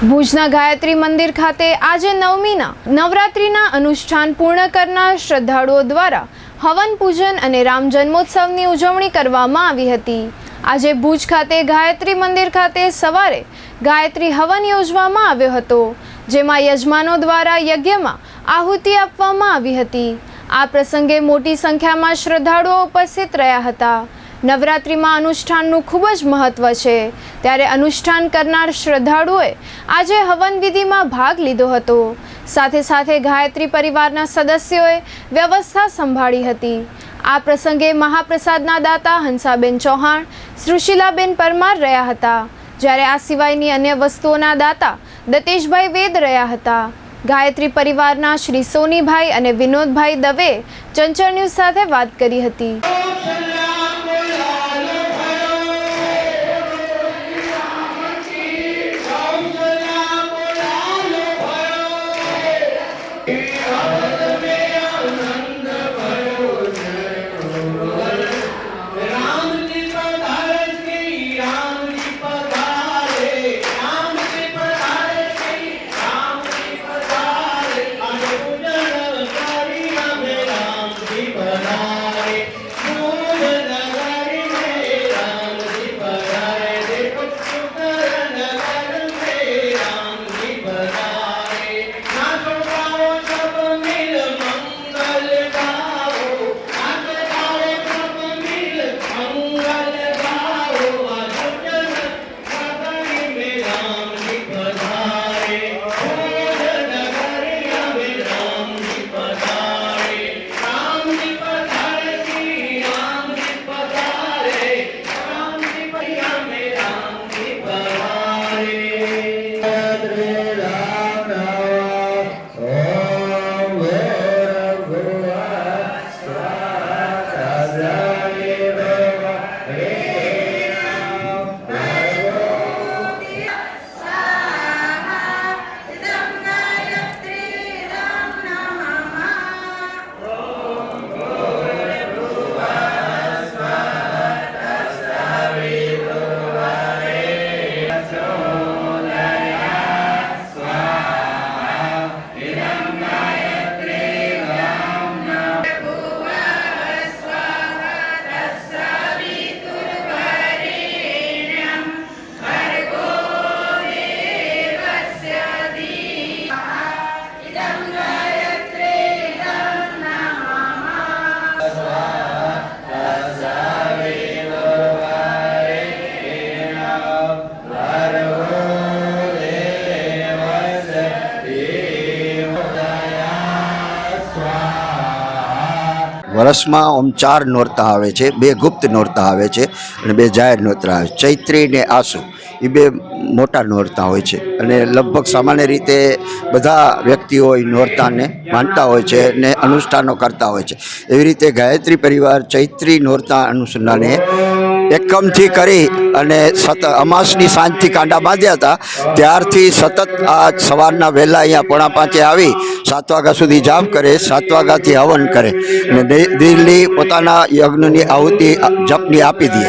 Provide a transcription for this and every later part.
ભુજના ગાયત્રી મંદિર ખાતે આજે નવમીના, નવરાત્રિના અનુષ્ઠાન પૂર્ણ કરનાર શ્રદ્ધાળુઓ દ્વારા હવન પૂજન અને રામ જન્મોત્સવની ઉજવણી કરવામાં આવી હતી. આજે ભુજ ખાતે ગાયત્રી મંદિર ખાતે સવારે ગાયત્રી હવન યોજવામાં આવ્યો હતો, જેમાં યજમાનો દ્વારા યજ્ઞમાં આહુતિ આપવામાં આવી હતી. આ પ્રસંગે મોટી સંખ્યામાં શ્રદ્ધાળુઓ ઉપસ્થિત રહ્યા હતા. નવરાત્રિમાં અનુષ્ઠાનનું ખૂબ જ મહત્વ છે. ત્યારે અનુષ્ઠાન કરનાર શ્રદ્ધાળુઓએ આજે હવન વિધિમાં ભાગ લીધો હતો. સાથે સાથે ગાયત્રી પરિવારના સદસ્યોએ વ્યવસ્થા સંભાળી હતી. આ પ્રસંગે મહાપ્રસાદના દાતા હંસાબેન ચૌહાણ સુશીલાબેન પરમાર રહ્યા હતા. જ્યારે આ સિવાયની અન્ય વસ્તુઓના દાતા દતેશભાઈ વેદ રહ્યા હતા. ગાયત્રી પરિવારના શ્રી સોનીભાઈ અને વિનોદભાઈ દવે ચંચળ ન્યૂઝ સાથે વાત કરી હતી. વર્ષમાં આમ ચાર નોરતા આવે છે, બે ગુપ્ત નોરતા આવે છે અને બે જાહેર નોરતા આવે છે. ચૈત્રી ને આસુ એ બે મોટા નોરતા હોય છે અને લગભગ સામાન્ય રીતે બધા વ્યક્તિઓ એ નોરતાને માનતા હોય છે અને અનુષ્ઠાનો કરતા હોય છે. એવી રીતે ગાયત્રી પરિવાર ચૈત્રી નોરતા અનુસંધાને એકમથી કરી અને સતત અમાસની સાંજથી કાંડા બાંધ્યા હતા. ત્યારથી સતત આ સવારના વહેલા અહીંયા પોણા પાંચે આવી, સાત વાગ્યા સુધી જાપ કરે, સાત વાગ્યાથી હવન કરે અને દિલ્હી પોતાના યજ્ઞની આહુતિ, જપની આપી દે.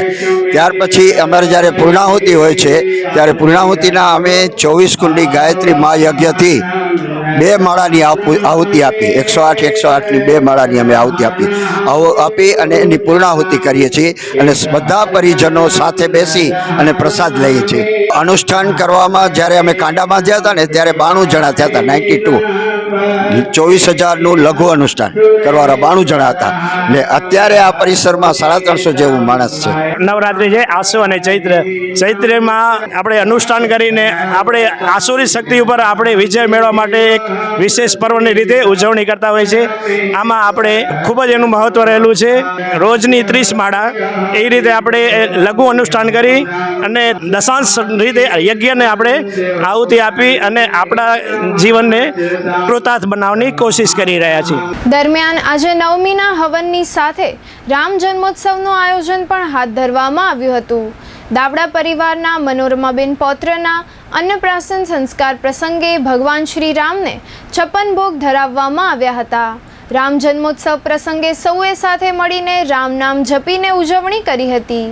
ત્યાર પછી અમારે જ્યારે પૂર્ણાહુતિ હોય છે, ત્યારે પૂર્ણાહુતિના અમે ચોવીસ કુંડી ગાયત્રી મહાયજ્ઞથી બે માળાની આહુતિ આપી. એકસો આઠ, એકસો આઠની બે માળાની અમે આહુતિ આપી. આપી અને એની પૂર્ણાહુતિ કરીએ છીએ અને બધા પરિજનો સાથે બેસી અને પ્રસાદ લઈએ છીએ. અનુષ્ઠાન કરવામાં જ્યારે અમે કાંડામાં બાંધ્યા હતા ને ત્યારે બાણું જણા થયા હતા, નાઇન્ટી ટુ. ચોવીસ હજારનું લઘુ અનુષ્ઠાન કરવાના બાણું જણા હતા. ને અત્યારે આ પરિસરમાં સાડા ત્રણસો જેવું માણસ છે. નવરાત્રિ છે, આસો અને ચૈત્ર. ચૈત્રમાં આપણે અનુષ્ઠાન કરીને આપણે આસુરી શક્તિ ઉપર આપણે વિજય મેળવવા માટે એક વિશેષ પર્વની રીતે ઉજવણી કરતા હોય છે. આમાં આપણે ખૂબ જ એનું મહત્વ રહેલું છે. રોજની ત્રીસ માળા, એ રીતે આપણે લઘુ અનુષ્ઠાન કરી અને દશાંશ રીતે યજ્ઞને આપણે આહુતિ આપી અને આપણા જીવનને કૃતાર્થ બનાવવાની કોશિશ કરી રહ્યા છે. દરમિયાન આજે નવમીના હવનની સાથે રામ જન્મોત્સવનું આયોજન પણ હાથ ધરવામાં આવ્યું હતું. દાબડા પરિવારના મનોરમાબેન પૌત્રના અન્નપ્રાસન સંસ્કાર પ્રસંગે ભગવાન શ્રી રામને છપ્પન ભોગ ધરાવવામાં આવ્યા હતા. રામ જન્મોત્સવ પ્રસંગે સૌએ સાથે મળીને રામ નામ જપીને ઉજવણી કરી હતી.